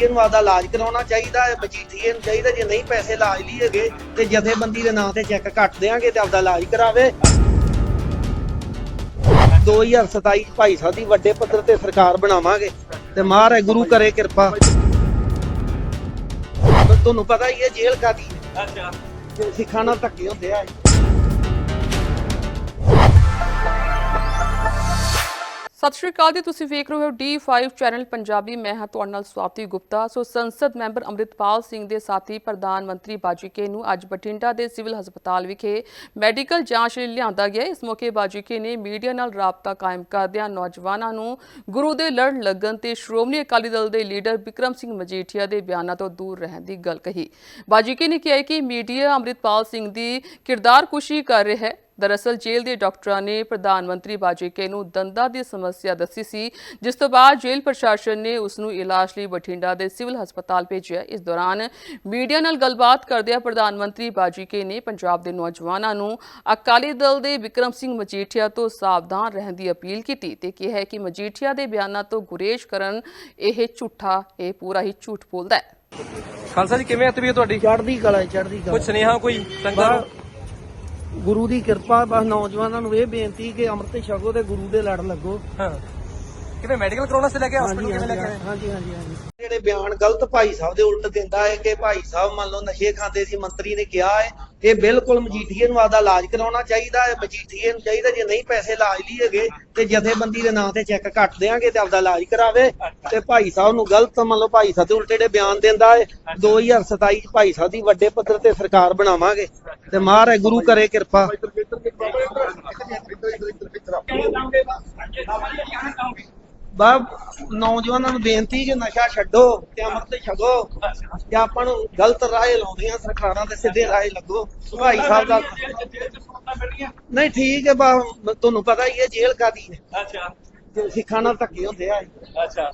ਮਜੀਠੀਏ ਨੂੰ ਆਪਦਾ ਇਲਾਜ ਕਰਾਉਣਾ ਚਾਹੀਦਾ ਹੈ ਮਜੀਠੀਏ ਨੂੰ ਚਾਹੀਦਾ ਜੇ ਨਹੀਂ ਪੈਸੇ ਇਲਾਜ ਲਈ ਹੈਗੇ ਤੇ ਜਥੇਬੰਦੀ ਦੇ ਨਾਂ ਤੇ ਚੈੱਕ ਕੱਟ ਦੇਾਂਗੇ ਤੇ ਆਪਦਾ ਇਲਾਜ ਕਰਾਵੇ। 2027 ਚ ਭਾਈ ਸਾਹਿਬ ਦੀ ਵੱਡੇ ਪੱਧਰ ਤੇ ਸਰਕਾਰ ਬਣਾਵਾਂਗੇ ਤੇ ਮਹਾਰਾਜ ਗੁਰੂ ਕਰੇ ਕਿਰਪਾ। ਤੁਹਾਨੂੰ ਪਤਾ ਹੀ ਹੈ ਜੇਲ੍ਹ ਕਾਦੀ ਅੱਛਾ। ਸਿੱਖਾਂ ਨਾਲ ਧੱਕੇ ਹੁੰਦੇ ਆ। ਸਤਿ ਸ਼੍ਰੀ ਅਕਾਲ ਜੀ, ਤੁਸੀਂ ਵੇਖ ਰਹੇ ਹੋ D5 ਚੈਨਲ ਪੰਜਾਬੀ। ਮੈਂ ਹਾਂ ਤੁਹਾਡੇ ਨਾਲ ਸਵਾਤੀ ਗੁਪਤਾ। ਸੋ ਸੰਸਦ ਮੈਂਬਰ ਅੰਮ੍ਰਿਤਪਾਲ ਸਿੰਘ ਦੇ ਸਾਥੀ ਪ੍ਰਧਾਨ ਮੰਤਰੀ ਬਾਜੀਕੇ ਨੂੰ ਅੱਜ ਬਠਿੰਡਾ ਦੇ ਸਿਵਲ ਹਸਪਤਾਲ ਵਿਖੇ ਮੈਡੀਕਲ ਜਾਂਚ ਲਈ ਲਿਆਂਦਾ ਗਿਆ। ਇਸ ਮੌਕੇ ਬਾਜੀਕੇ ਨੇ ਮੀਡੀਆ ਨਾਲ ਰਾਬਤਾ ਕਾਇਮ ਕਰਦਿਆਂ ਨੌਜਵਾਨਾਂ ਨੂੰ ਗੁਰੂ ਦੇ ਲੜ ਲੱਗਣ ਤੇ ਸ਼੍ਰੋਮਣੀ ਅਕਾਲੀ ਦਲ ਦੇ ਲੀਡਰ ਵਿਕਰਮ ਸਿੰਘ ਮਜੀਠੀਆ ਦੇ ਬਿਆਨਾਂ ਤੋਂ ਦੂਰ ਰਹਿਣ ਦੀ ਗੱਲ ਕਹੀ। ਬਾਜੀਕੇ ਨੇ ਕਿਹਾ ਕਿ ਮੀਡੀਆ ਅੰਮ੍ਰਿਤਪਾਲ ਸਿੰਘ ਦੀ ਕਿਰਦਾਰਕੁਸ਼ੀ ਕਰ ਰਿਹਾ ਹੈ। ਦਰਅਸਲ ਜੇਲ੍ਹ ਦੇ ਡਾਕਟਰਾਂ ਨੇ ਪ੍ਰਧਾਨ ਮੰਤਰੀ ਬਾਜੇਕੇ ਨੂੰ ਦੰਦਾਂ ਦੀ ਸਮੱਸਿਆ ਦੱਸੀ ਸੀ ਜਿਸ ਤੋਂ ਬਾਅਦ ਜੇਲ੍ਹ ਪ੍ਰਸ਼ਾਸਨ ਨੇ ਉਸ ਨੂੰ ਇਲਾਜ ਲਈ ਬਠਿੰਡਾ ਦੇ ਸਿਵਲ ਹਸਪਤਾਲ ਭੇਜਿਆ। ਇਸ ਦੌਰਾਨ ਮੀਡੀਆ ਨਾਲ ਗੱਲਬਾਤ ਕਰਦਿਆਂ ਪ੍ਰਧਾਨ ਮੰਤਰੀ ਬਾਜੇਕੇ ਨੇ ਪੰਜਾਬ ਦੇ ਨੌਜਵਾਨਾਂ ਨੂੰ ਅਕਾਲੀ ਦਲ ਦੇ ਵਿਕਰਮ ਸਿੰਘ ਮਜੀਠੀਆ ਤੋਂ ਸਾਵਧਾਨ ਰਹਿਣ ਦੀ ਅਪੀਲ ਕੀਤੀ ਤੇ ਕਿਹਾ ਹੈ ਕਿ ਮਜੀਠੀਆ ਦੇ ਬਿਆਨਾਂ ਤੋਂ ਗੁਰੇਜ਼ ਕਰਨ ਇਹ ਝੂਠਾ ਇਹ ਪੂਰਾ ਹੀ ਝੂਠ ਬੋਲਦਾ ਹੈ। ਖਾਲਸਾ ਜੀ ਕਿਵੇਂ ਤਬੀਅਤ ਤੁਹਾਡੀ? ਚੜ੍ਹਦੀ ਕਲਾ ਚੜ੍ਹਦੀ ਕੁਝ ਕਲਾ ਸੁਨੇਹਾ ਕੋਈ ਸੰਗਤਾਂ ਨੂੰ ਗੁਰੂ ਦੀ ਕਿਰਪਾ ਬਸ ਨੌਜਵਾਨਾਂ ਨੂੰ ਇਹ ਬੇਨਤੀ ਕਿ ਅੰਮ੍ਰਿਤ ਛਕੋ ਤੇ ਗੁਰੂ ਦੇ ਲੜ ਲੱਗੋ। ਹਾਂ। ਕਿਵੇਂ ਮੈਡੀਕਲ ਕਰਾਉਣਾ ਸੇ ਲੈ ਕੇ ਹਸਪੀਟਲ ਕਿਵੇਂ ਲੈ ਕੇ ਆਏ? ਹਾਂਜੀ ਹਾਂਜੀ ਹਾਂਜੀ। ਜਿਹੜੇ ਬਿਆਨ ਗਲਤ ਭਾਈ ਸਾਹਿਬ ਦੇ ਉਲਟ ਦਿੰਦਾ ਹੈ ਕਿ ਭਾਈ ਸਾਹਿਬ ਮੰਨ ਲਓ ਨਸ਼ੇ ਖਾਂਦੇ ਸੀ ਮੰਤਰੀ ਨੇ ਕਿਹਾ ਹੈ ਇਹ ਬਿਲਕੁਲ ਮਜੀਠੀਏ ਨੂੰ ਆਪਦਾ ਇਲਾਜ ਕਰਾਉਣਾ ਚਾਹੀਦਾ ਹੈ ਮਜੀਠੀਏ ਨੂੰ ਚਾਹੀਦਾ ਜੇ ਨਹੀਂ ਪੈਸੇ ਇਲਾਜ ਲਈ ਹੈਗੇ ਤੇ ਜਥੇਬੰਦੀ ਦੇ ਨਾਂ ਤੇ ਚੈੱਕ ਕੱਟ ਦੇਾਂਗੇ ਤੇ ਆਪਦਾ ਇਲਾਜ ਕਰਾਵੇ ਤੇ ਭਾਈ ਸਾਹਿਬ ਨੂੰ ਗਲਤ ਮੰਨ ਲਓ ਭਾਈ ਸਾਹਿਬ ਦੇ ਉਲਟੇ ਜਿਹੜੇ ਬਿਆਨ ਦਿੰਦਾ ਹੈ 2027 ਚ ਭਾਈ ਸਾਹਿਬ ਦੀ ਵੱਡੇ ਪੱਧਰ ਤੇ ਸਰਕਾਰ ਬਣਾਵਾਂਗੇ ਤੇ ਮਹਾਰਾਜ ਗੁਰੂ ਕਰੇ ਕਿਰਪਾ ਬਾ ਨੌਜਵਾਨਾਂ ਨੂੰ ਬੇਨਤੀ ਕਿ ਨਸ਼ਾ ਛੱਡੋ ਤੇ ਅੰਮ੍ਰਿਤ ਛਕੋ ਤੇ ਆਪਾਂ ਨੂੰ ਗਲਤ ਰਾਹ ਲਾਉਂਦੀਆਂ ਸਰਕਾਰਾਂ ਤੇ ਸਿੱਧੇ ਰਾਹ ਲੱਗੋ। ਭਾਈ ਸਾਹਿਬ ਦਾ ਨਹੀਂ ਠੀਕ ਹੈ ਬਾ ਤੁਹਾਨੂੰ ਪਤਾ ਹੀ ਹੈ ਜੇਲ੍ਹ ਕਾਦੀ ਹੈ। ਅੱਛਾ। ਸਿੱਖਾਂ ਨਾਲ ਧੱਕੇ ਹੁੰਦੇ ਆ। ਅੱਛਾ।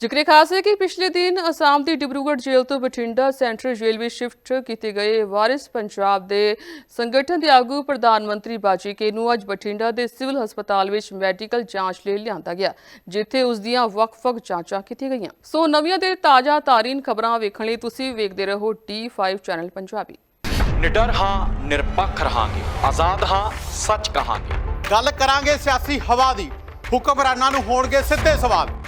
ਜ਼ਿਕਰੇ ਖਾਸ ਹੈ ਕਿ ਪਿਛਲੇ ਦਿਨ ਅਸਾਮ ਦੀ ਡਿਬਰੂਗੜ੍ਹ ਜੇਲ੍ਹ ਤੋਂ ਬਠਿੰਡਾ ਸੈਂਟਰਲ ਜੇਲ੍ਹ ਵਿੱਚ ਸ਼ਿਫਟ ਕੀਤੇ ਗਏ ਵਾਰਿਸ ਪੰਜਾਬ ਦੇ ਸੰਗਠਨ ਦੇ ਆਗੂ ਪ੍ਰਧਾਨ ਮੰਤਰੀ ਬਾਜੀਕੇ ਨੂੰ ਅੱਜ ਬਠਿੰਡਾ ਦੇ ਸਿਵਲ ਹਸਪਤਾਲ ਵਿੱਚ ਮੈਡੀਕਲ ਜਾਂਚ ਲਈ ਲਿਆਂਦਾ ਗਿਆ ਜਿੱਥੇ ਉਸ ਦੀਆਂ ਵੱਖ-ਵੱਖ ਜਾਂਚਾਂ ਕੀਤੀਆਂ ਗਈਆਂ। ਸੋ ਨਵੀਆਂ ਤੇ ਤਾਜ਼ਾ ਤਾਰੀਨ ਖਬਰਾਂ ਵੇਖਣ ਲਈ ਤੁਸੀਂ ਵੇਖਦੇ ਰਹੋ D5 ਚੈਨਲ ਪੰਜਾਬੀ। ਨਿਡਰ ਹਾਂ ਨਿਰਪੱਖ ਰਹਾਂਗੇ। ਆਜ਼ਾਦ ਹਾਂ ਸੱਚ ਕਹਾਂਗੇ। ਗੱਲ ਕਰਾਂਗੇ ਸਿਆਸੀ ਹਵਾ ਦੀ। ਹੁਕਮਰਾਨਾਂ ਨੂੰ ਹੋਣਗੇ ਸਿੱਧੇ ਸਵਾਲ।